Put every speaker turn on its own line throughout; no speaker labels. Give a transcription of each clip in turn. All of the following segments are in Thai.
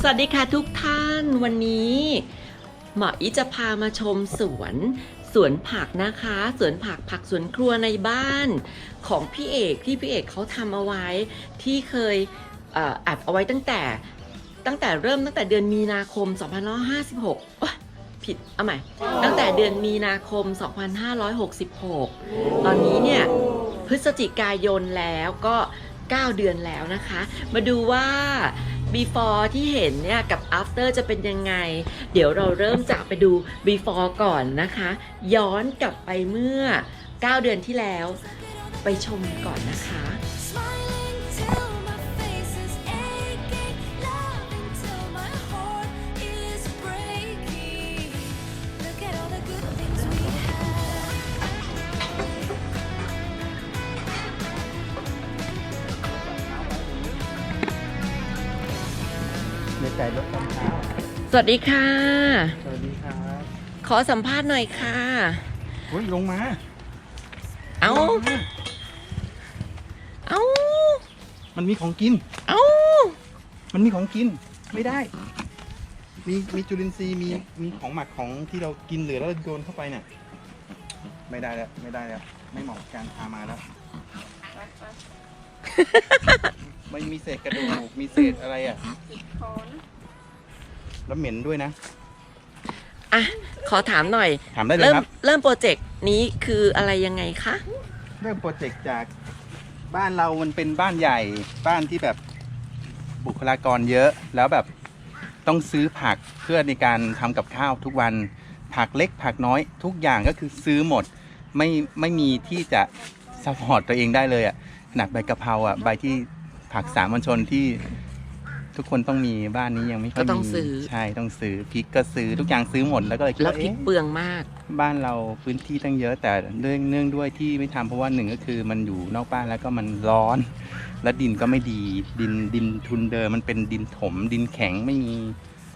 สวัสดีค่ะทุกท่านวันนี้หมออีจะพามาชมสวนสวนผักนะคะ สวนผักผักสวนครัวในบ้านของพี่เอกที่พี่เอกเขาทำเอาไว้ที่เคยอัดเอาไว้ตั้งแต่ตั้งแต่เริ่มตั้งแต่เดือนมีนาคม 2556โอ๊ยผิดเอาใหม่ ตั้งแต่เดือนมีนาคม 2566 ตอนนี้เนี่ยพฤศจิกายนแล้วก็ 9 เดือนแล้วนะคะ มาดูว่า before ที่เห็นเนี่ยกับ after จะเป็นยังไง เดี๋ยวเราเริ่มจากไปดู before ก่อนนะคะ ย้อนกลับไปเมื่อ 9 เดือนที่แล้ว ไปชมก่อนนะคะ วัสดีค่ะ
สวัสดีครับ
ขอสัมภาษณ์หน่อยค่ะ
เฮ้ยลงมา
เอา
ลงมา
เอา
มันมีของกิน
เอา
มันมีของกิน ไม่ได้ มีมีจุลินทรีย์มีมีของหมักของที่เรากินเหลือแล้วเราโยนเข้าไปเนี่ย ไม่ได้แล้วไม่ได้แล้วไม่เหมาะกับการพามาแล้วไม่มีเศษกระดูกมีเศษอะไรอะ แล้วเหม็นด้วยนะ
อะ ขอถามหน่อย
ถามได้เลย
เริ่ม
ครับ
เริ่มโปรเจกต์นี้คืออะไรยังไงคะ
เริ่มโปรเจกต์จากบ้านเรามันเป็นบ้านใหญ่บ้านที่แบบบุคลากรเยอะ แล้วแบบต้องซื้อผักเพื่อในการทำกับข้าวทุกวันผักเล็กผักน้อยทุกอย่างก็คือซื้อหมดไม่ไม่มีที่จะซัพพอร์ตตัวเองได้เลยอะ่ะขนาดใบกะเพราอะใบที่ผักสามัญชนที่ ทุกคนต้องมีบ้านนี้ยังไม่ค่อย
ก็ต้อง
มี
ซื้อ
ใช่ต้องซื้อพริกก็ซื้อทุกอย่างซื้อหมดแล้วก็เลยคิด
แล้ว
ว่า
พริก
เอ๊ะ
เปลืองมาก
บ้านเราพื้นที่ตั้งเยอะแต่เรื่องเนื่องด้วยที่ไม่ทำเพราะว่าหนึ่งก็คือมันอยู่นอกบ้านแล้วก็มันร้อน และดินก็ไม่ดีดินดินทุนเดิมมันเป็นดินถม ดินแข็งไม่มี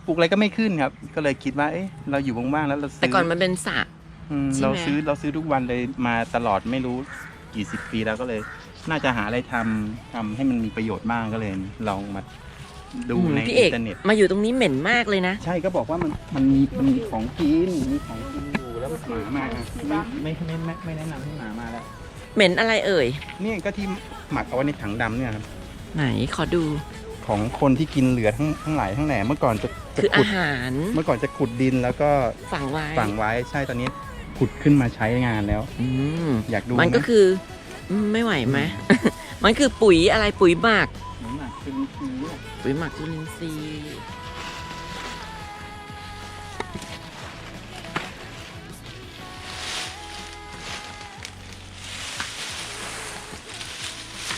ปลูกอะไรก็ไม่ขึ้นครับ ก็เลยคิดว่าเอ๊ะเราอยู่ว่างๆแล้วเราซื้
แต่ก่อนมันเป็นสระ
อืม
ใช่ไหม
เราซื้อเราซื้อทุกวันเลยมาตลอดไม่รู้กี่สิบปีแล้วก็เลย น่าจะหาอะไรทำทำให้มันมีประโยชน์บ้างก็เลยลองมา ดู
อืม
ใน
พี่เอ
อิ
ก
นเทอร์เน็ต
มาอยู่ตรงนี้เหม็นมากเลยนะ
ใช่ก็บอกว่ามันมันมีมันมีของกินมีของกินอยู่แล้วหมามาไม่ไม่ไม่ไม่ไม่แนะนำให้หมามาแล้ว
เหม็นอะไรเอ่ย
นี่ก็ที่หมักเอาไว้ในถังดำเนี่ยครับ
ไหนขอดู
ของคนที่กินเหลือทั้งทั้งหลายทั้งแหล่เมื่อก่อนจะจะ
คือ
ขุ
อา
ด
หาร
เมื่อก่อนจะขุดดินแล้วก็
ฝังไว้
ฝังไว้ใช่ตอนนี้ขุดขึ้นมาใช้งานแล้ว
อืม
อยากดู
มันก็
ไห
คืออืมไม่ไหวไหม มันคือปุ๋ยอะไรปุ๋ยหมัก
ปุ๋
ยหมักจุลินทรีย์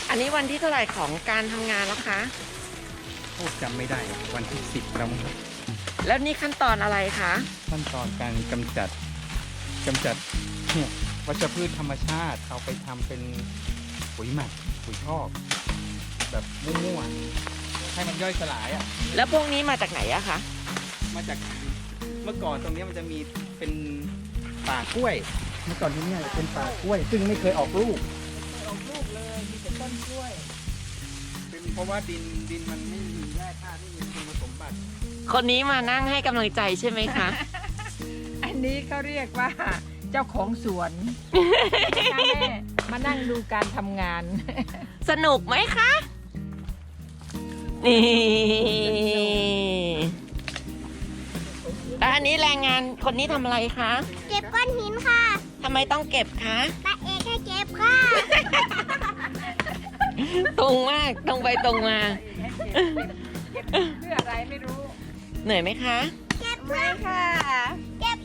อันนี้วันที่เท่าไหร่ของการทำงานแล้วคะ
โอ้จำไม่ได้วันที่สิบแล้วมั้งครับ
แล้วนี่ขั้นตอนอะไรคะ
ขั้นตอนการกำจัดกำจัดเนี่ยวัชพืชธรรมชาติเอาไปทำเป็นปุ๋ยหมักปุ๋ยทอกแบบมั่วๆ ให้มันย่อยสลายอะ
แล้วพวกนี้มาจากไหนอะคะ
มาจากเมื่อก่อนตรงเนี้ยมันจะมีเป็นป่ากล้วย เมื่อก่อนที่เนี่ยเป็นป่ากล้วย ซึ่งไม่เคยออกลูก ออกลูกเลยมีแต่ต้นกล้วย เป็นเพราะว่าดินดินมันไม่มีแร่ธาตุไม่มีคุณสมบัติ
คนนี้มานั่งให้กำลังใจใช่ไหมคะ
อันนี้เขาเรียกว่าเจ้าของสวนแม่มานั่งดูการทำงาน
สนุกไหมคะ นี่แล้วอันนี้แรงงานคนนี้ทำอะไรคะ
เก็บก้อนหินค่ะ
ทำไมต้องเก็บคะ
ตาเอกให้เก็บค่ะ
ตรงมากตรงไปตรงมา
เก็บเพื่ออะไรไม่รู้
เหนื่อยไหมคะ
เก็บไม่ค่ะ เก็บ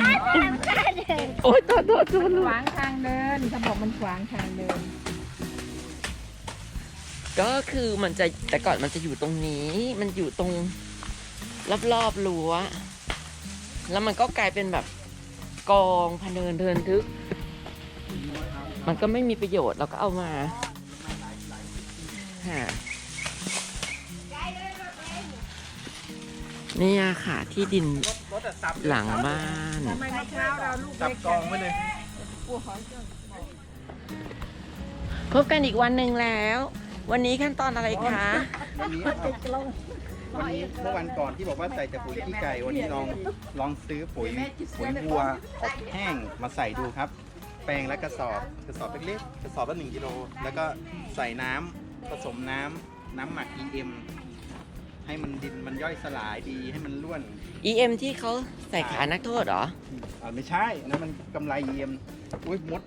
ถ้าทำการเดิน
โอ๊ยโทษโทษโทษ
ขวางทางเดินเขาบอกมันขวางทางเดิน
ก็คือมันจะแต่ก่อนมันจะอยู่ตรงนี้ มันอยู่ตรงรอบๆรั้ว แล้วมันก็กลายเป็นแบบกองพะเนินเทินทึก มันก็ไม่มีประโยชน์เราก็เอามาฮะนี่อะค่ะ ที่ดิน
รถอะสับ
หลังบ้าน
ทำไมมะพร้าวเราลูก
สับ
เล็ก
กองไว้เลย
พบกันอีกวันหนึ่งแล้ว วันนี้ขั้นตอนอะไรคะ
วันนี้เอาวันนี้เมื่อวันก่อนที่บอกว่าใส่แต่ปุ๋ยขี้ไก่วันนี้ลองลองซื้อปุ๋ยปุ๋ยวัวอบแห้งมาใส่ดูครับ แปลงและกระสอบกระสอบเล็กๆกระสอบละหนึ่งกิโลแล้วก็ใส่น้ำผสมน้ำน้ำหมัก EM ให้มันดินมันย่อยสลายดีให้มันร่วน
EM ที่เขาใส่ขานักโทษเหรอ
อ่าไม่ใช่นะมันกำไร EM อุ้ยมด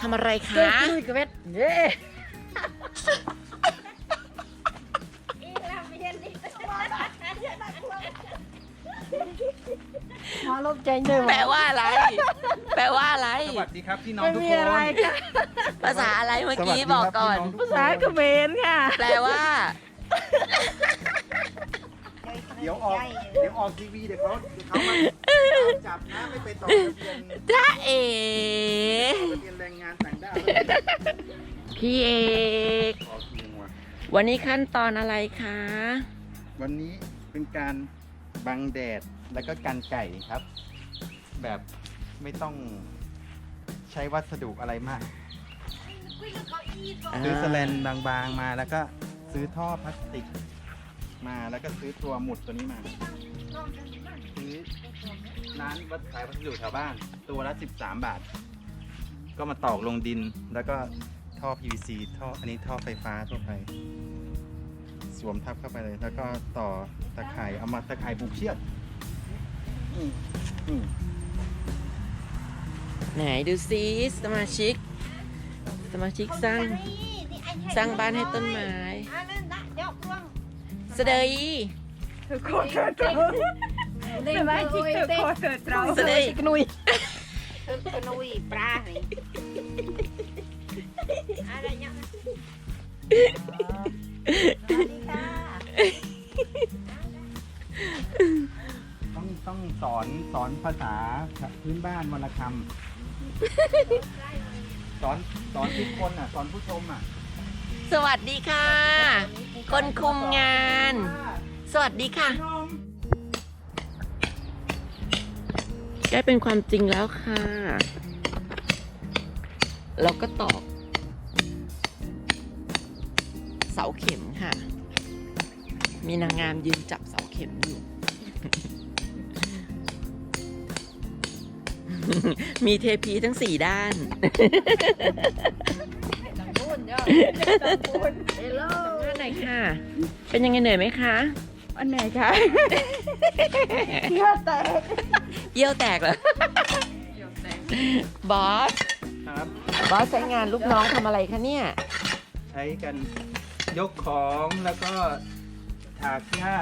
ทำอะไร
เจ้า
คะ
คุยกับเวทเย้มาลบใจเนย
แปลว่าอะไร แปลว่าอะไร
สวัสดีครับพี่น้อง
ไม่
ทุก
มี
คน
อะไรค่ะ
ภาษาอะไรเมื่อ
สวัส
กี้
ดี
บอก
ครับ
ก่อน
พี่งทุ
ภาษาเขมรค่ะ
แปลว่า
เดี๋ยวออก เดี๋ยวออกทีวีเดี๋ยวเขาเดี๋ยวเขามา จับนะไม่ไปต่อทะเบียน
จ้าเอ๋
ทะเบียนแรงงานต่างด้าว
พี่เอก
ขอกินว่ะ
วันนี้ขั้นตอนอะไรคะ
วันนี้เป็นการบังแดดแล้วก็กันไก่ครับ แบบไม่ต้องใช้วัสดุอะไรมากซื้อสแลนบางๆมาแล้วก็ซื้อท่อพลาสติกมาแล้วก็ซื้อตัวหมุดตัวนี้มาซื้อ ร้านวัดขายวัสดุแถวบ้าน ตัวละ 13 บาท ก็มาตอกลงดินแล้วก็ท่อ PVC ท่ออันนี้ท่อไฟฟ้าทั่วไป สวมทับเข้าไปเลย แล้วก็ต่อตะข่ายเอามาตะข่ายผูกเชือกอืมอืม
ไหนดูซิสมาชิก สมาชิกสร้าง สร้างบ้านให้ต้นไม้เสดย
ขอเถิดเราสมาชิกเธ อขอเถิดเรา
เสดย
กนุย
Tôi nuôi pra này. Ai đây nhá?
ต้องต้องสอนสอนภาษาพื้นบ้านวรรณคำสอนสอนทุกคนอะ สอนผู้ชมอะ
สวัสดีค่ะ คนคุมงาน สวัสดีค่ะ ล้เป็นความจริงแล้วค่ะ เราก็ตอกเสาเข็มค่ะ มีนางงามยืนจับเสาเข็มอยู่มีเทพีทั้งสี่ด้าน
เฮลโล
ด้านไหนค่ะ เป็นยังไงเหนื่อยไหมคะ
อันไหนคะเนื้อแตก
เยี่ยวแตกเหรอ บอส
ครับ
บอสใช้งานลูกน้องทำอะไรคะเนี่ย
ใช้กันยกของแล้วก็ถากหญ้า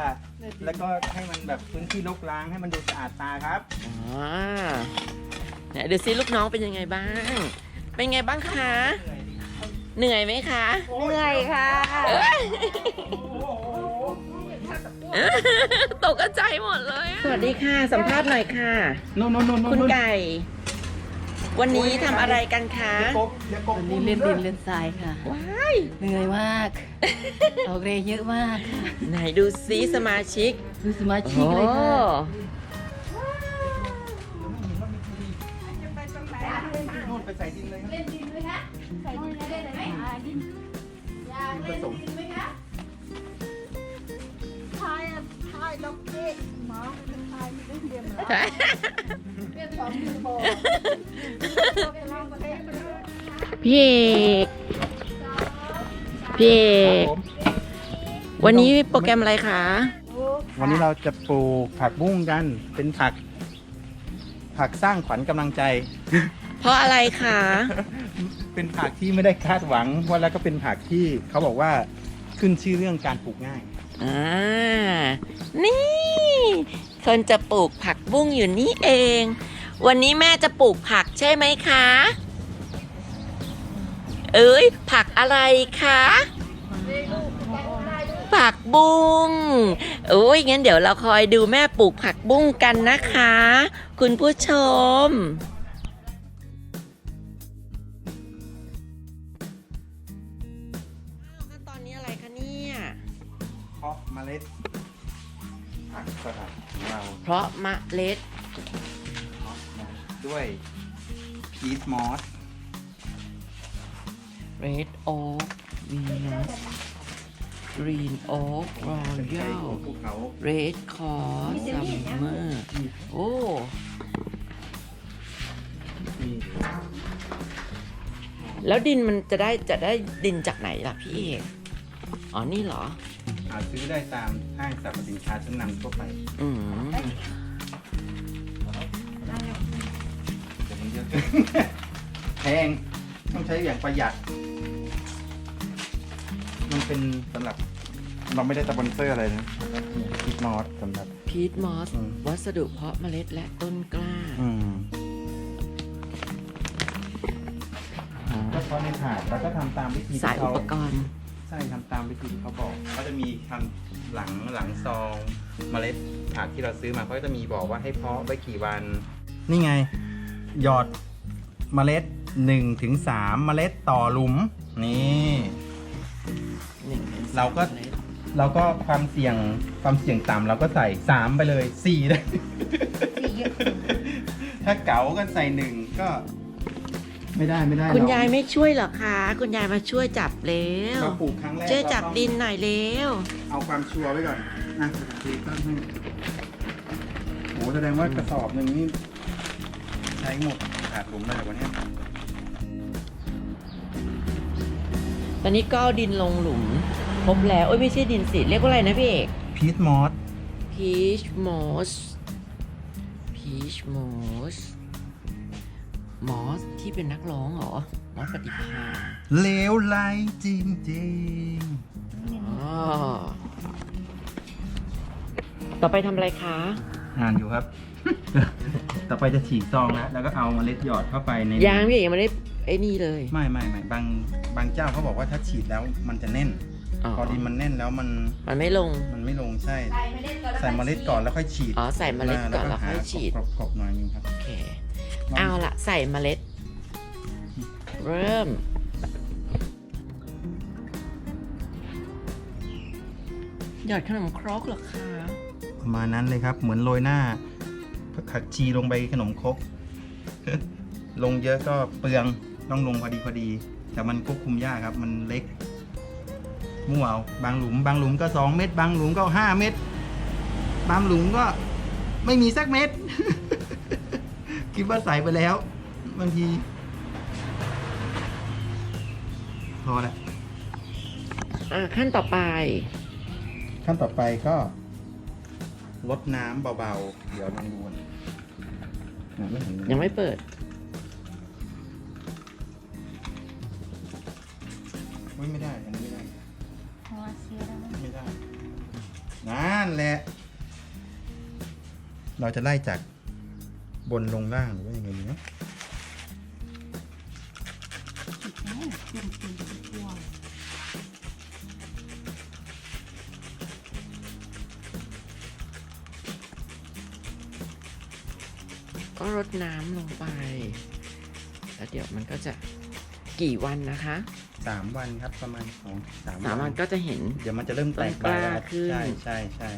แล้วก็ให้มันแบบพื้นที่รกร้างให้มันดูสะอาดตาครับ
อ๋อไหนดูซิลูกน้องเป็นยังไงบ้าง เป็นไงบ้างคะ เหนื่อยไหมคะ
เหนื่อยค่ะ
ตกใจหมดเลยสวัสดีค่ะ สัมภาษณ์หน่อยค่ะ
โน่นโน่นโน่น
คุณไก่ วันนี้ทำอะไรกันคะ
อย่ากบอย่ากบ
วันนี้เล่นดินเล่นทรายค่ะ
ว้าย
เหนื่อยมากออกแรงเยอะมากค่ะ
ไหนดูซิสมาชิก
ดูสมาชิ
โอ้
กเลยค่ะ
นู่นไปใส่ดินเลยครับดินผสม
พี่เอก พี่เอ
ครับ
ก
ผม
วันนี้โปรแกรมอะไรคะ
วันนี้เราจะปลูกผักบุ้งกัน เป็นผัก ผักสร้างขวัญกำลังใจ
เพราะอะไรคะ
เป็นผักที่ไม่ได้คาดหวังว่าแล้วก็เป็นผักที่เขาบอกว่าขึ้นชื่อเรื่องการปลูกง่าย
อ่า นี่ คนจะปลูกผักบุ้งอยู่นี่เอง วันนี้แม่จะปลูกผักใช่ไหมคะ เอ้ย ผักอะไรคะ ผักบุ้งโอ้ยงั้นเดี๋ยวเราคอยดูแม่ปลูกผักบุ้งกันนะคะ คุณผู้ช
ม ล็ดผักสลัดของเรา
เพราะมะเล็ด
เพาะมาด้วยพีทมอส
Red Oak Venus Green Oak
เป็นไทย
Royal
ของภูเขา
Red Cross Summer โอ้
มี
แล้วดินมันจะได้จะได้ดินจากไหนล่ะพี่เอกอ๋อนี่เหรอ
หาซื้อได้ตามห้างสรรพสินค้าชั้นนำทั่วไป
อืม
แต่มันเยอะเกิน แพงต้องใช้อย่างประหยัด มันเป็นสำหรับเราไม่ได้สปอนเซอร์อะไรนะคิดมอสสำหรับ
พีทมอส
อืม
วัสดุเพาะเมล็ดและต้นกล้า
อืมก็เพาะในถาดแล้วก็ทำตามวิธีที่
สายอุ
เขา
ปกรณ์
ใช่ทำตามวิธีที่เขาบอกเขาจะมีทำหลังหลังซองเมล็ดถาดที่เราซื้อมาเขาก็จะมีบอกว่าให้เพาะไว้กี่วัน นี่ไง หยอดเมล็ด1ถึง3เมล็ดต่อหลุม นี่
หนึ่งถึงส
เราก็
มล็ด
เราก็ความเสี่ยงความเสี่ยงต่ำเราก็ใส่ 3 ไปเลย4ได้ถ้าเก๋าก็ใส่หนึ่งก็ ไม่ได้ไม่ได้
คุณ
หรอก
ยายไม่ช่วยเหรอคะ คุณยายมาช่วยจับเร็ว
เราปลูกครั้งแรก
ช่วยจับ
เราต้อง
ดินหน่อยเร็ว
เอาความชัวร์ไว้ก่อนนะทีก็ให้โหแสดงว่ากระสอบหนึ่งนี่ใช้หมดขาดผมเลยวันนี้
ตอนนี้ก็เอาดินลงหลุมครบแล้วโอ้ยไม่ใช่ดินสิเรียกว่าอะไรนะพี่เอก
พีทมอส
peach moss peach moss moss ที่เป็นนักร้องเหรอ มอสปฏิภาณ
เลวไหลจริงจริง
อ๋อต่อไปทำอะไรคะ
ๆอ่านอยู่ครับ ต่อไปจะฉีกซองแล้วแล้วก็เอาเมล็ดหยอดเข้าไปใน
ยางพี่เอกยังไม่ได้ไอ้นี่เลย
ไม่ไม่ไม่บางบางเจ้าเขาบอกว่าถ้าฉีดแล้วมันจะแน่น
อ๋อ
พอดินมันแน่นแล้วมัน
มันไม่ลง
มันไม่ลงใช่ ใส่เมล็ดก่อนแล้วค่อยฉีด
อ๋อ ใส่เมล็ดก่อนแล้วค่อยฉีด
กรอบๆหน่อยนึงครับ
โอเค เอาละใส่เมล็ด เริ่ม หยอดขนมครกเหรอคะ
ประมาณนั้นเลยครับ เหมือนโรยหน้าผักชีลงไปขนมครก ลงเยอะก็เปลืองต้องลงพอดีพอดี แต่มันควบคุมยากครับ มันเล็กมั่วเอาบางหลุม บางหลุมก็สองเม็ดบางหลุมก็ห้าเม็ดบางหลุมก็ไม่มีสักเม็ด คิดว่าใส่ไปแล้ว บางที พอละ
อะขั้นต่อไป
ขั้นต่อไปก็ลดน้ำเบาๆ เดี๋ยวลองดูก่อนอะไม่เห็นเล
ยังไม่เปิด
เฮ้ยไม่ได้ อันนี้ไม่ได้
เพราะว่าเชื้อแล้วมัน
ไม่ได้นั่นแหละ เราจะไล่จาก บนลงล่างหรือว่ายังไงดีเนาะ
ก็รดน้ำลงไป แล้วเดี๋ยวมันก็จะกี่วันนะคะ
สามวันครับประมาณสองสาม
สามวันก็จะเห็น
เดี๋ยวมันจะเริ่มแตก
กล้า
ใบแล้ว
ขึ้น
ใช่ใช่ใช่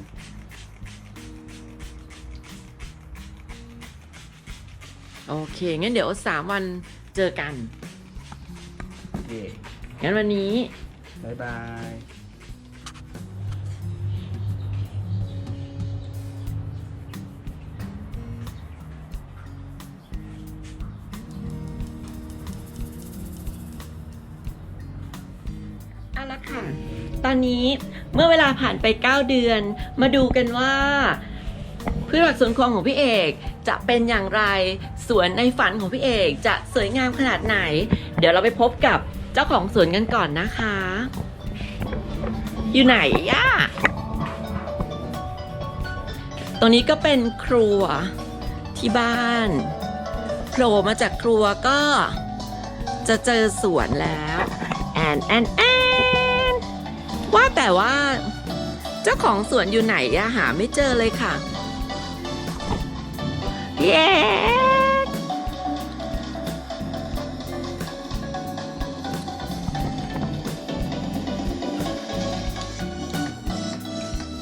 โอเค งั้นเดี๋ยวสามวันเจอกัน
เย่
งั้นวันนี้
บายบาย
เอาละค่ะ ตอนนี้เมื่อเวลาผ่านไป 9 เดือน มาดูกันว่าพืชผักสวนครัวของพี่เอก จะเป็นอย่างไร สวนในฝันของพี่เอกจะสวยงามขนาดไหน เดี๋ยวเราไปพบกับเจ้าของสวนกันก่อนนะคะ อยู่ไหนย่ะตรงนี้ก็เป็นครัวที่บ้านโผล่มาจากครัวก็จะเจอสวนแล้วแอนแอนแอนว่าแต่ว่า เจ้าของสวนอยู่ไหนอะหาไม่เจอเลยค่ะ เย้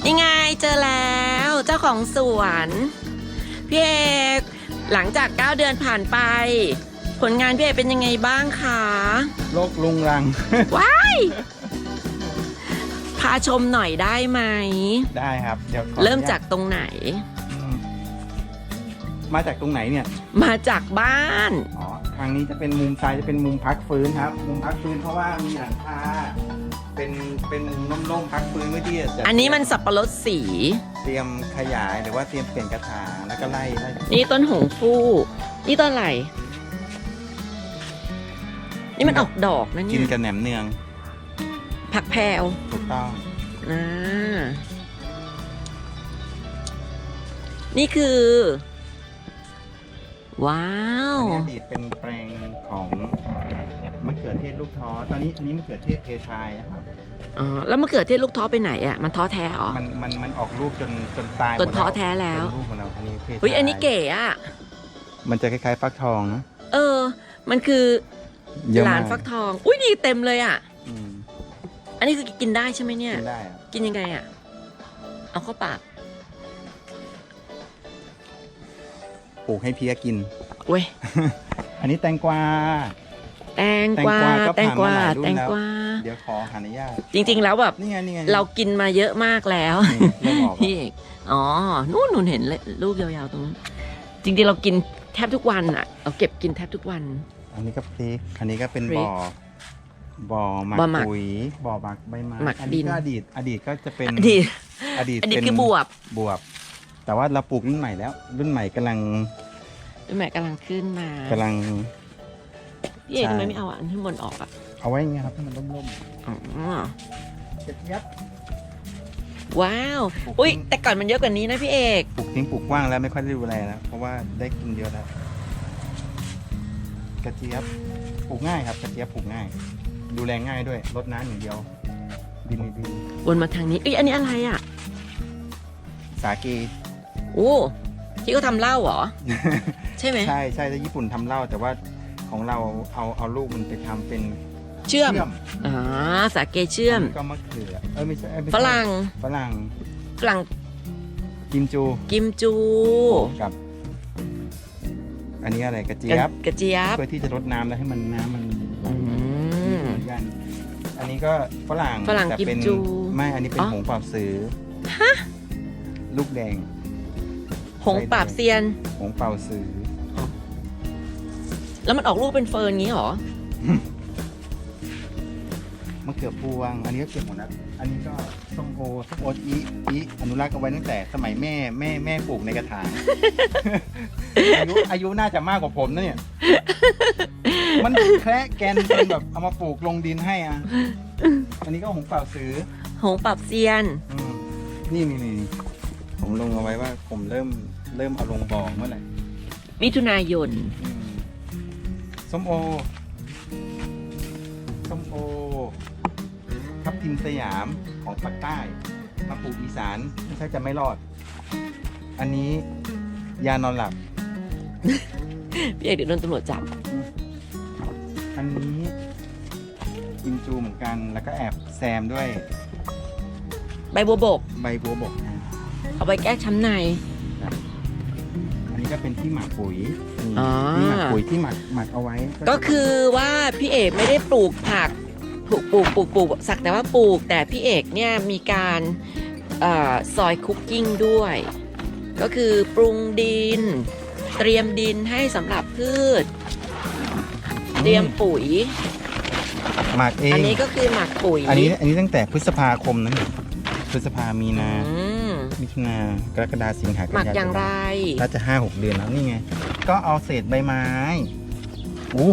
ยังไงเจอแล้วเจ้าของสวนพี่เอกหลังจาก 9 เดือนผ่านไป ผลงานพี่เอกเป็นยังไงบ้างคะ
โรคลุงรัง
ว้ายพาชมหน่อยได้ไหม
ได้ครับ เดี๋ยวขออนุญต
เริ่มจากตรงไหน
อื มมาจากตรงไหนเนี่ย
มาจากบ้าน
อ๋อ ทางนี้จะเป็นมุมซ้ายจะเป็นมุมพักฟื้นครับ มุมพักฟื้นเพราะว่ามีหลังคา เป็นเป็นมุมร่มๆพักฟื้นเพื่อที่จะ
อันนี้มันสับปะรดสี
เตรียมขยายหรือว่าเตรียมเปลี่ยนกระถางแล้วก็ไล่ไล่
นี่ต้นหงฟู่นี่ต้นอะไรนี่มันออกดอกนะ
กิ
เนี่
น
ย
กับแหนมเนือง
ผักแพรว
ถูกต้อง
อ่านี่คือ ว้า
อั
ว
นนี้อดีตเป็นแปลงของมะเขือเทศลูกท้อ ตอนนี้อันนี้มะเขือเทศเพทายนะครับ
อ๋อ แล้วมะเขือเทศลูกท้อไปไหนอะ มันท้อแท้เหรอ
มันมันมันออกลูกจนจนตายหม
จ
ด
นท้อแท้แล้ว
เป็นลูกของเราอันนี้เพทาย
เฮ้ย อันนี้เก๋อะ
มันจะคล้ายๆฟักทองนะ
เออ มันคือ
เยอะ
ห
ม
ลานฟักทอง อุ้ยนี่เต็มเลยอะ
อืม
อันนี้คือกินได้ใช่ไหมเนี่ย
กินได้อะ
กินยังไงอะ เอาเข้าปาก
ปลูกให้เพี้ยกิน
เว้ย
อันนี้แตงกวา
แตงกวา แต
แต
ง
ง
ก
ก
วาวา
ก็
แต
ผ่าน
ง
มาหลายรุ่นแล้ว
กวา
เดี๋ยวขออนุญาต
จริง ๆ แล้วแบบ
นี่ไงนี่ไง
เรากินมาเยอะมากแล้ว
นี่เริ่มออก
พี่เอกอ๋อ นู่นหนูเห็นเลยรูปยาวๆตรงนั้นจริงๆ เรากินแทบทุกวันอะ เราเก็บกินแทบทุกวัน
อันนี้ก็พริก อันนี้ก็เป็น
พริก
บ่อบ่อหมัก
บ่อหมัก
ปุ๋ย บ่อหมักใบไม้
หมัก
อัน
ดิ
นี้
น
ก็อดีต อดีตก็จะเป็น
อดีต
อดีต
อดีต
เป็น
คือบวบ
บวบ แต่ว่าเราปลูกรุ่นใหม่แล้ว รุ่นใหม่กำลัง
แม่กำลังขึ้นมากำ
ลัง
พี่เอก
ใช่
ทำไมไม่เอาอันที่บนออกอะ
เอาไว้อย่างเงี้ยครับให้มันร่ม
อ๋อ
ๆกระเจี๊ยบ
ว้าว
ปลูก
อุ้ย
ทิ้ง
แต่ก่อนมันเยอะกว่านี้นะพี่เอก
ปลูกทิ้งปลูกกว้างแล้วไม่ค่อยได้ดูแลแล้วเพราะว่าได้กินเยอะแล้วกระเจี๊ยบปลูกง่ายครับกระเจี๊ยบปลูกง่าย ดูแลง่ายด้วยรดน้ำอย่างเดียวดินดี
วนมาทางนี้เอ้ยอันนี้อะไรอะ
ๆสาเก
โอ้ที่เขาทำเหล้าเหรอ ใช่ไหม
ใช่ใช่ที่ญี่ปุ่นทำเหล้าแต่ว่าของเราเอาเอาลูกมันไปทำเป็น
เชื่อม
เชื่อม
อ๋อสาเกเชื่อม
ก็มะเขือเออไม่ใช่เอ้ยไม่ใช่
ฝรั่ง
ฝรั่ง
ฝรั่ง
กิมจู
กิมจู
กับ อันนี้อะไรกระเจี๊
ก
ย
ระ
บ
กระเจี๊ยบ
เพื่อที่จะรดน้ำแล้วให้มันน้ำมัน
อืม
เหมือนกันอันนี้ก็ฝรั่ง
ฝรั่ง
แต่เป็น
กิมจู
ไม่ อันนี้เป็น
อ๋อ
หงส์เป่าซื้อลูกแดง
หงส์ปราบเซียน
หงส์เป่าซื้อ
แล้วมันออกลูกเป็นเฟิร์นงี้เหรอ
มะเขือพวง อันนี้ก็เก็บหมดแล้วอันนี้ก็ส้มโอส้มโออีอีอนุรักษ์เอาไว้ตั้งแต่สมัยแม่แม่แม่ปลูกในกระถาง อายุอายุน่าจะมากกว่าผมนะเนี่ย มันแคระแกนจนแบบเอามาปลูกลงดินให้อะ อันนี้ก็หงส์เป่าซื้อ
หงส์ปราบเซียน
อืมนี่นี่นี่นี่ผมลงเอาไว้ว่าผมเริ่ม เริ่มเอาลงบ่อเมื่อไหร่
มิถุนายน
อืมส้มโอ ส้มโอ ทับทิมสยามของภาคใต้มาปลูกอีสานไม่ใช่จะไม่รอด อันนี้ยานอนหลับ
พี่เอกเดี๋ยวโดนตำรวจจับ
อันนี้กิมจูเหมือนกันแล้วก็แอบแซมด้วย
ใบบัวบก
ใบบัวบกนะ
เอาไปแก้ช้ำใน
อั นนี้ก็เป็นที่หมักปุ๋ยนี่
อ๋อ
ที่หมักปุ๋ยที่หมักหมักเอาไว้
ก็คือว่าพี่เอกไม่ได้ปลูกผักปลูกปลูกปลูกปลูกสักแต่ว่าปลูก แต่พี่เอกเนี่ยมีการเออซอยคุกกิ้งด้วย ก็คือปรุงดิน เตรียมดินให้สำหรับพืช เตรียมปุ๋ย
หมักเอง
อันนี้ก็คือหมักปุ๋ย
อันนี้อันนี้ตั้งแต่พฤษภาคมนะเนี่ยพฤษภามีนา
อืม
มิ ถุนากรกฎาสิงหากัน
หมักอย่างไร
น่าจะห้าหกเดือนแล้วนี่ไง ก็เอาเศษใบไม้อู้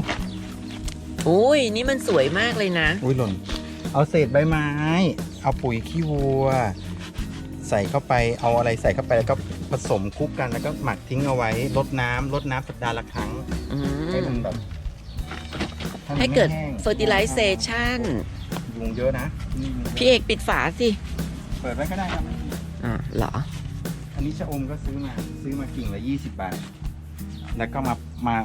อุ้ยนี่มันสวยมากเลยนะ
อุ้ยหล่น เอาเศษใบไม้ เอาปุ๋ยขี้วัว ใส่เข้าไปเอาอะไรใส่เข้าไปแล้วก็ผสมคลุกกันแล้วก็หมักทิ้งเอาไว้ลดน้ำลดน้ำสัปดาห์ละครั้ง
อื
ให้
ม
มันแบบมัน
ให้เกิด
ไม่แห้ง
fertilization
ยุงเยอะนะนี่
พี่เอกปิดฝาสิ
เปิดไว้ก็ได้ครับ
อ่าเหรอ
อันนี้ชะอมก็ซื้อมาซื้อมากิ่งละยี่สิบบาท แล้วก็มามา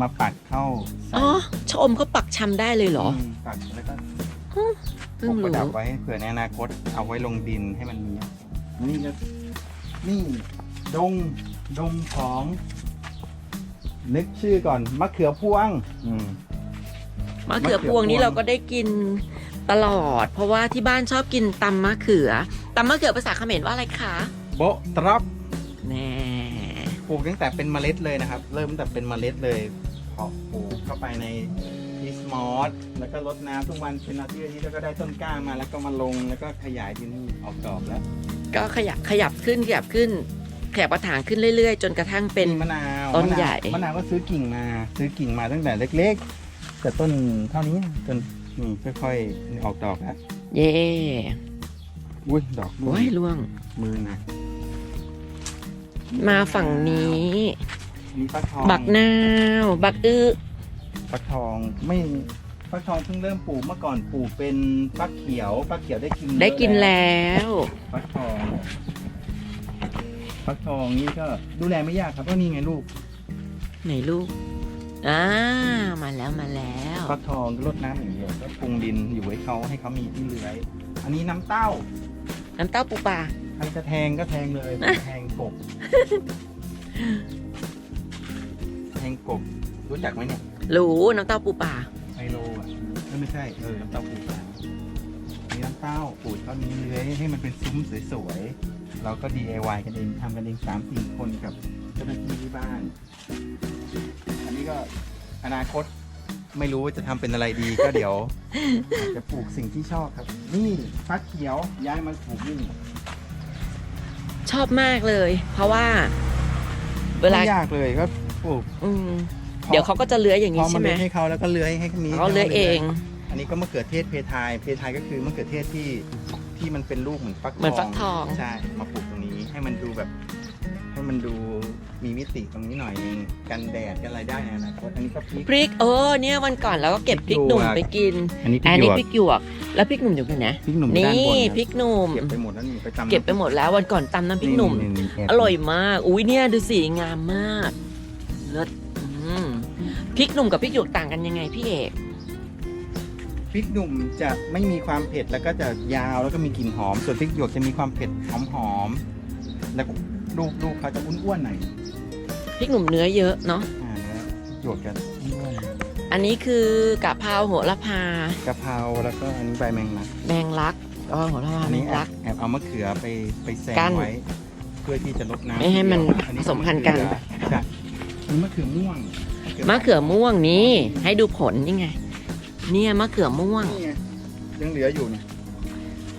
มาปักเข้าใส่
อ๋อชะอมเขาปักชำได้เลยเหรอ
มปักแล้วก็
เพิ่
ป
ง
กประ
รู้
ดับไว้เผื่อในอนาคตเอาไว้ลงดินให้มันมีนี่ก็นี่ดงดงของ นึกชื่อก่อนมะเขือพวง อืม
มะเขือพวงนี้
มะเขือพวง
เราก็ได้กินตลอด เพราะว่าที่บ้านชอบกินตำมะเขือ ตำมะเขือภาษาเขมรว่าอะไรคะ
โบะตรับ
แน่
ปลูกตั้งแต่เป็นเมล็ดเลยนะครับ เริ่มตั้งแต่เป็นเมล็ดเลยเพาะปลูกเข้าไปในดิสมอสแล้วก็รดน้ำทุกวันเป็นอาทิตย์อาทิตย์แล้วก็ได้ต้นกล้ามา แล้วก็มาลงแล้วก็ขยายดินออกดอกแล้ว
ก็ขยับขยับขึ้นขยับขึ้นขยับกระถางขึ้นเรื่อย ๆ จนกระทั่งเป็น
มีมะนาว
ต้น
มะาว
ใหญ่
มะนาวก็ซื้อกิ่งมา ซื้อกิ่งมาตั้งแต่เล็กๆแต่ต้นเท่านี้จนนี่ค่อยๆออกดอกแล้ว
เย่
อุ้ยดอกมื
โอ้ยล่วง
มือหนะ
มาฝั่งนี้
นี่ฟักทอง
บักนาว บักอื้อ
ฟักทองไม่ฟักทองเพิ่งเริ่มปลูกเมื่อก่อนปลูกเป็นฟักเขียวฟักเขียวได้กิน
ได้กิน
เยอะ
แล้ว
ฟักทองฟักทองนี่ก็ดูแลไม่ยากครับเพราะนี่ไงลูก
ไหนลูกอ่ามาแล้วมาแล้ว
ฟักทองรดน้ำอย่างเดียวก็ปรุงดินอยู่ให้เขาให้เขามีที่เลื้อยอันนี้น้ำเต้า
น้ำเต้าปูปลา
ใครจะแทงก็แทงเลยผมแทงกบ แทงกบ รู้จักไหมเนี่ย
รู้น้ำเต้าปูปลา
ไมโลอะเอ้ยไม่ใช่ เออ น้ำเต้าปูปลามีน้ำเต้าปูดเขามีเลื้อยให้มันเป็นซุ้มสวยๆ เราก็ DIY กันเองทำกันเองสามสี่คนกับเจ้าหน้าที่ที่บ้าน อันนี้ก็อนาคต ไม่รู้ว่าจะทำเป็นอะไรดี ก็เดี๋ยวอาจจะปลูกสิ่งที่ชอบครับ นี่ฟักเขียวย้ายมาปลูกนี่
ชอบมากเลย เพราะว่า เวลา
ไม่ยากเลยก็ปลูก
อืมเดี๋ยวเขาก็จะเลื้อยอย่าง
พ
นี้
อมา
ใช่ไหม
เลื้อยให้เขาแล้วก็เลื้อยให้มี
เขาเลื้อยเอง
อันนี้ก็มะเขือเทศเพทายเพทายก็คือมะเขือเทศที่ที่มันเป็นลูกเหมือนฟักทอง
เหมือนฟักทอง
ใช่มาปลูกตรงนี้ให้มันดูแบบ ให้มันดูมีมิติตรงนี้หน่อยนึงกันแดดกันอะไรได้ในอนาคตอันนี้ก็พริก
พริกเออเนี่ยวันก่อนเราก็เก็บพริกหนุ่ม
หยวก
ไปกิน
อันนี้พริ
อั
ก
น
หย
นี้
วก
พริกหยวก แล้วพริกหนุ่มอยู่กันนะ
พริกหนุ่มอยู่ด้านบน
นี่
ครับ
พริกหนุ่ม
เก็บไปหมดแล้วนี่ไปจำ
เก็บไปหมดแล้ววันก่อนตำน้ำพริกหนุ่ม
ๆๆ
อร่อยมาก อุ้ยเนี่ยดูสีงามมากเลิศอืมพริกหนุ่มกับพริกหยวกต่างกันยังไงพี่เอก
พริกหนุ่มจะไม่มีความเผ็ดแล้วก็จะยาวแล้วก็มีกลิ่นหอม ส่วนพริกหยวกจะมีความเผ็ดหอมหอมๆแล้วก็ ลูกลูกเขาจะอ้วนๆหน่อย
พริกหนุ่มเนื้อเยอะเนาะ
อ่าเนื้อหยวกจะอ้วน
อันนี้คือกะเพราโหระพากะ
เพราแล้วก็อันนี้ใบแมงลัก
แมงลักก็โหระพา
อัน
แม
นี้
ง
แอ
ลั
บ
ก
แอบเอามะเขือไปไปแซง
กั้น
ไว้ เพื่อที่จะลดน้ำ
ไม่ให้มัน
อั
ผสมพันธุ์กัน
มะเขือใช่นี่มะเขือม่วง
มะเขือม่วงนี้ให้ดูผลนี่ไง เนี่ยมะเขือม่วง
นี่ไงยังเหลืออยู่เนี่ย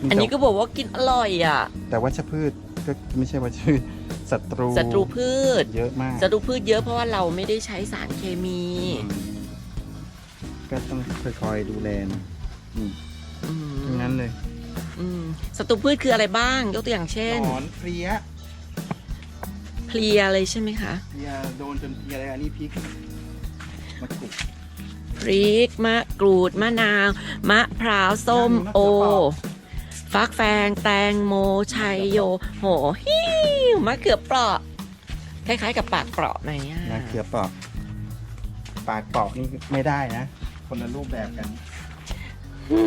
อันนี้ก็บอกว่ากินอร่อยอะ
แต่วัชพืชก็ไม่ใช่วัชพืช ศัตรู
ศัตรูพืช
เยอะมาก
ศัตรูพืชเยอะเพราะว่าเราไม่ได้ใช้สารเคมี
อืมก็ต้องคอยๆดูแลนะอืม
อืม
ทั้งนั้นเลย
อืมศัตรูพืชคืออะไรบ้าง ยกตัวอย่างเช่น
หนอนเพลี้ย
เพลียเลยใช่ไหมคะ
เพลี้ยโดนจนเพลี้ยอะไรอันนี้พริกมะกรูด
พริกมะกรูดมะนาว มะพร้าวส้ม
มะเขือ
โอ
เปราะ
ฟักแฟง แตงโมชัยโย โหฮิวมะเขือเปราะ คล้ายๆกับปากเปราะไหมอะ
มะเขือเปราะปากเปราะนี่ไม่ได้นะ คนละรูปแบบกัน
อื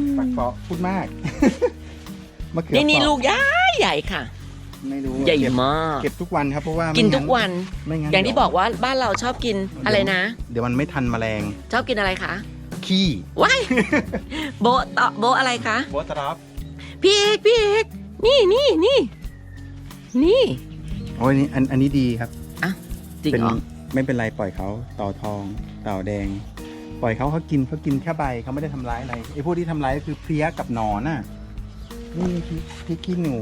ม
ปากเปราะพูดมาก มะเขือ
นี่นี่
เปราะ
ลูกใหญ่ใหญ่ค่ะ
ไม่รู้
ใหญ่
เก็บ
มาก
เก็บทุกวันครับเพราะว่า
กิ
กิ
นทุกวัน
ไม่งั้น
อย่างที่
เดี๋ว
บอกว่าบ้านเราชอบกินอะไรนะ
เดี๋ยวมันไม่ทันแมลง
ชอบกินอะไรคะ
ขี้
ว้ายโบะต่อโบะอะไรคะ
โบตรับ
พี่เอกพี่เอกนี่นี่นี่นี่
โอ้ยนี่อันอันนี้ดีครับ
จริง
เป็น
เหรอ
ไม่เป็นไรปล่อยเขาเต่าทองเต่าแดง ปล่อยเขาเขากินเขากินแค่ใบเขาไม่ได้ทำร้ายอะไรไอ้พวกที่ทำร้ายก็คือเพลี้ยกับหนอนน่ะนี่พริกพริกขี้หนู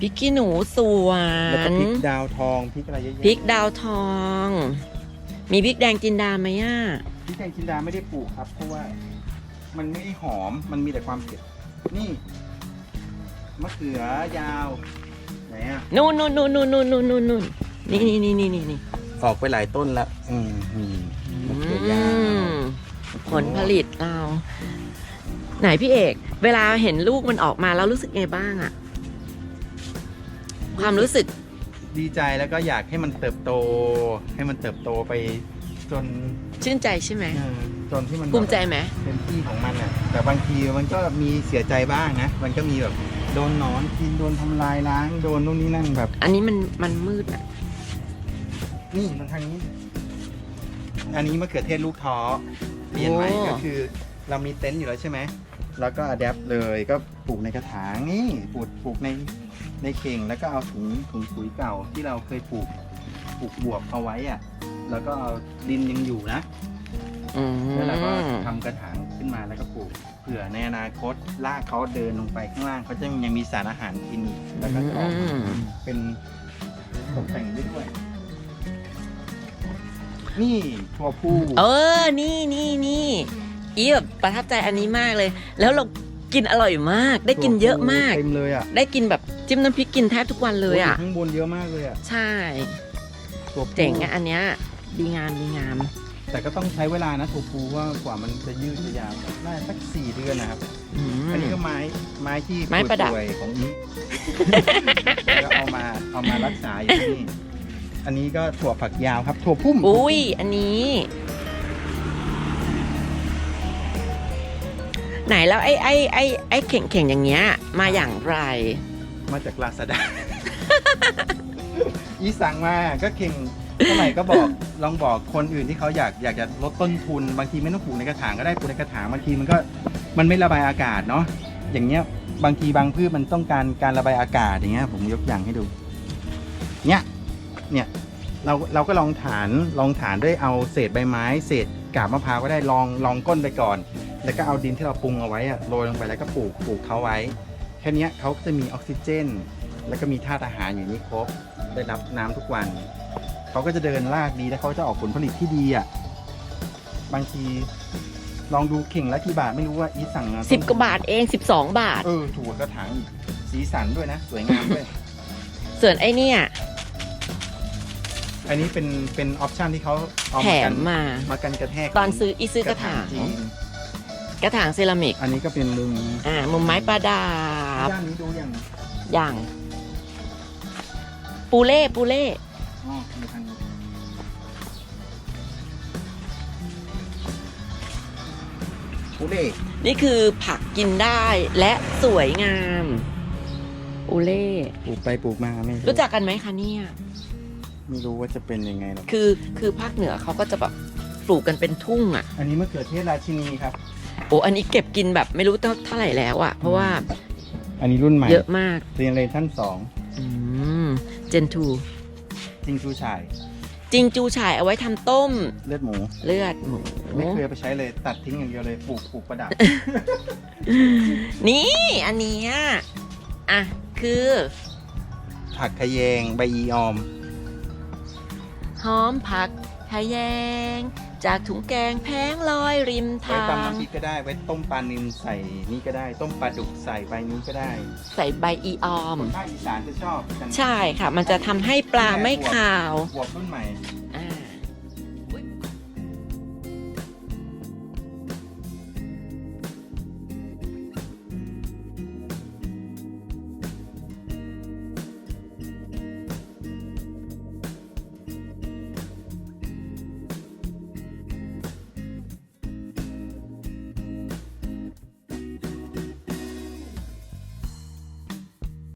พริกขี้หนูสว
แล้วก็
น
พริกดาวทองพริกอะไรเยอะแยะ
พริกดาวทอง มีพริกแดงจินดาไหมอะ
พริกแดงจินดาไม่ได้ปลูกครับ เพราะว่ามันไม่ได้หอมมันมีแต่ความเผ็ดนี่ มะเขือยาวไหนอะ
นู่นนู่นนู่นนู่นนู่นนู่นนู่นนู่นนี่นี่นี่นี่นี่นี่
ออกไปหลายต้นแล้วอืมนี่มะเขือยาว
อืมผลผลิตเรา ไหนพี่เอก เวลาเห็นลูกมันออกมาแล้วรู้สึกไงบ้างอะความรู้สึก
ดีใจแล้วก็อยากให้มันเติบโต ให้มันเติบโตไปจน
ชื่นใจใช่ไหม
เออจนที่มัน
ภูมิใจไหม
เป็นที่ของมันอะ แต่บางทีมันก็มีเสียใจบ้างนะ มันก็มีแบบ โดนหนอนกินโดนทำลายล้างโดนนู่นนี่นั่นแบบ
อันนี้มันมันมืดอะ
นี่มันทางนี้ อันนี้มะเขือเทศลูกท้อเปลี่ยนใหม่
โอ้
ก็คือ เรามีเต็นท์อยู่แล้วใช่ไหมแล้วก็อัดแอปเลยก็ปลูกในกระถางนี่ปลูกปลูกในในเข่งแล้วก็เอาถุงถุงปุ๋ยเก่าที่เราเคยปลูกปลูกบวบเอาไว้อะแล้วก็เอาดินยังอยู่นะ
อืม
แล้วเราก็ทำกระถาง ขึ้นมาแล้วก็ปลูกเผื่อในอนาคตรากเขาเดินลงไปข้างล่างเขาจะยังมีสารอาหารกินอีกแล้วก็จะออก
อืม
เป็นตกแต่งได้ด้วย นี่ถั่วพู
เออ นี่นี่นี่อีแบบประทับใจอันนี้มากเลย แล้วเรากินอร่อยมาก ได้กินเยอะมาก
เต็มเลยอะ
ได้กินแบบจิ้มน้ำพริกกินแทบทุกวันเลยอะ
โข้างบนเยอะมากเลยอะ
ใช่
ถั่วพู
เจ๋งอะอันเนี้ยดีงามดีงาม
แต่ก็ต้องใช้เวลานะถั่วพูว่ากว่ามันจะยืดจะยาวน่าจะสักสี่เดือนนะครับ
อืม
อันนี้ก็ไม้ไม้ที่
ไม้ประดับ
ป่วยๆของอีก็เอามาเอามารักษาอยู่ที่นี่อันนี้ก็ถั่วฝักยาวครับ ถั่วพุ่ม
อุ้ย อันนี้ ไหนแล้วไอ้ไอ้ไอ้ไอ้เข่งเข่งๆอย่างเงี้ย มาอย่างไร
มาจากลาซาด้า อีสั่งมาก็เข่ง เท่าไหร่ก็บอกลองบอกคนอื่นที่เขาอยากอยากจะลดต้นทุน บางทีไม่ต้องปลูกในกระถางก็ได้ปลูกในกระถางบางทีมันก็มันไม่ระบายอากาศเนาะอย่างเงี้ยบางทีบางพืชมันต้องการการระบายอากาศอย่างเงี้ยผมยกอย่างให้ดูเนี่ยเนี่ยเราเราก็ลองฐานลองฐานด้วยเอาเศษใบไม้ เศษกาบมะพร้าวก็ได้ลองลองก้นไปก่อน แล้วก็เอาดินที่เราปรุงเอาไว้อะโรยลงไปแล้วก็ปลูกปลูกเขาไว้ แค่นี้เขาก็จะมีออกซิเจน แล้วก็มีธาตุอาหารอยู่นี่ครบได้รับน้ำทุกวัน เขาก็จะเดินรากดีแล้วเขาจะออกผลผลิตที่ดีอะบางทีลองดูเข่งละกี่บาทไม่รู้ว่าอีทสั่งมา
สิบกว่าบาทเองสิบสองบาท
เออถูกกระถางอีกสีสันด้วยนะ สวยงามด้วย
ส่วนไอ้เนี่ย
อันนี้เป็นเป็นออปชันที่เขาเอา
แถ
มากั
ม
น
มา
มากันกระแทก
ตอนซื้ออีซื้อกระถาง
จีน
กระถางเซรามิก
อันนี้ก็เป็นมุม
อ่ามุมไม้ประดับ
ด้านนี้ดูอย่าง
อย่าง ปูเล่ปูเล่
อ๋อมีทาง นี้ปูเล่
นี่คือผักกินได้และสวยงามปูเล่
ปลูกไปปลูกมาไม่
รู้จักกันไหมคะเนี่ย
ไม่รู้ว่าจะเป็นยังไงหรอก
คือคือภาคเหนือเขาก็จะแบบปลูกกันเป็นทุ่งอะ
อันนี้มะเขือเทศราชินีครับ
โอ้อันนี้เก็บกินแบบไม่รู้เท่าเท่าไหร่แล้วอะ เพราะว่า
อันนี้รุ่นใหม่
เยอะมาก
เรียนเลยท่านสอง
อืมเจนทู
จริงชูชาย
จริงจูฉ่ายเอาไว้ทำต้ม
เลือดหมู
เลือดหมู
ไม่เคยเอาไปใช้เลยตัดทิ้งอย่างเดียวเลยปลูกปลูกประดับ
นี่อันเนี้ยอะ คือ
ผักขะแยงใบอีออม
หอมผักทะแยง จากถุงแกงแพงลอยริม
ไว้
ทา
ตำ
ง
น้ำพริกก็ได้ ไว้ต้มปลานิลใส่นี่ก็ได้ ต้มปลาดุกใส่ใบนี้ก็ได้
ใส่ใบอีออม
คนภาคอีสานจะชอบกัน
ใช่ค่ะ มันจะทำให้ปลาไม่ขาว
บวบรุ่นใหม่